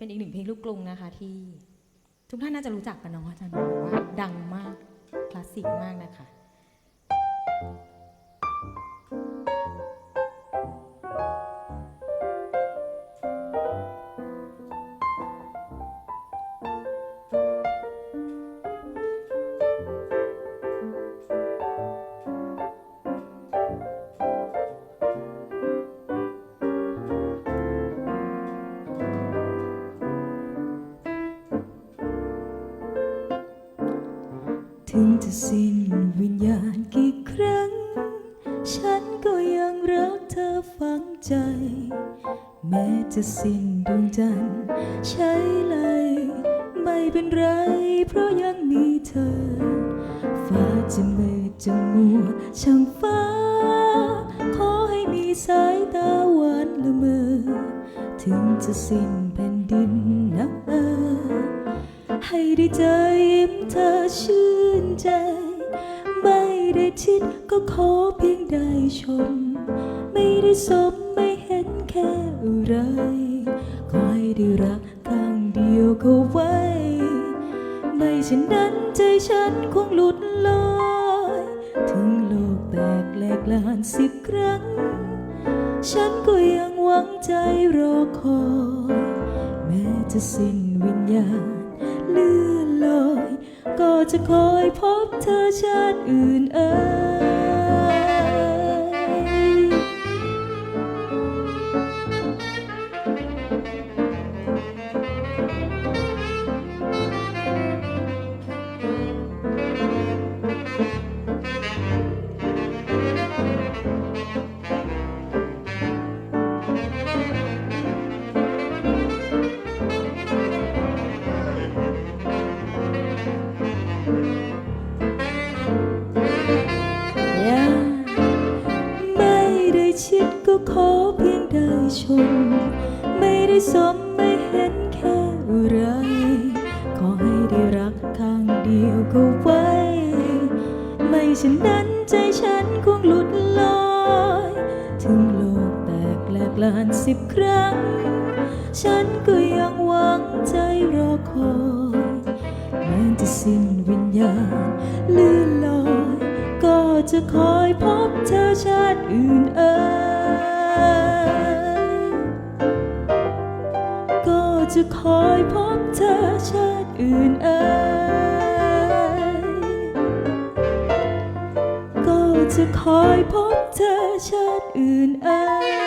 เป็นอีกหนึ่งเพลงลูกกรุงนะคะ ที่ทุกท่านน่าจะรู้จักกันเนาะอาจารย์บอกว่าดังมากคลาสสิกมากนะคะ ถึงจะสิ้นวิญญาณกี่ครั้ง ฉันก็ยังรักเธอฝังใจ แม้จะสิ้นดวงจันทร์ใช้เลยไม่เป็นไร เพราะยังมีเธอ ฟ้าจะมืดจะมัวช่างฟ้า ขอให้มีสายตาหวานละเมอ ถึงจะสิ้นแผ่นดินนะเออให้ได้เจอยิ้มเธอชื่น ใจ ไม่ได้ทิดก็ขอเพียงได้ชม ไม่ได้สมไม่เห็นแค่อะไรขอให้ได้รักข้างเดียวเขาไว้ ไม่เช่นนั้นใจฉันคงหลุดลอยถึงโลกแตกแหลกลานสิบครั้ง ฉันก็ยังหวังใจรอคอย แม้จะสิ้นวิญญาณเลื่อ ก็จะคอยพบเธอชาติอื่นเอ่ย ขอเพียงได้ชม ไม่ได้สมไม่เห็นแค่อะไร ขอให้ได้รักข้างเดียวก็ไว้ ไม่เช่นนั้นใจฉันคงหลุดลอยถึงโลกแตกแหลกลานสิบครั้ง ฉันก็ยังหวังใจรอคอยแม้จะสิ้นวิญญาณเลื่อนลอย ก็จะคอยพบเธอชาติอื่นเอ่ย ก็จะคอยพบเธอชาติอื่นเอ่ยก็จะคอยพบเธอชาติอื่นเอ่ย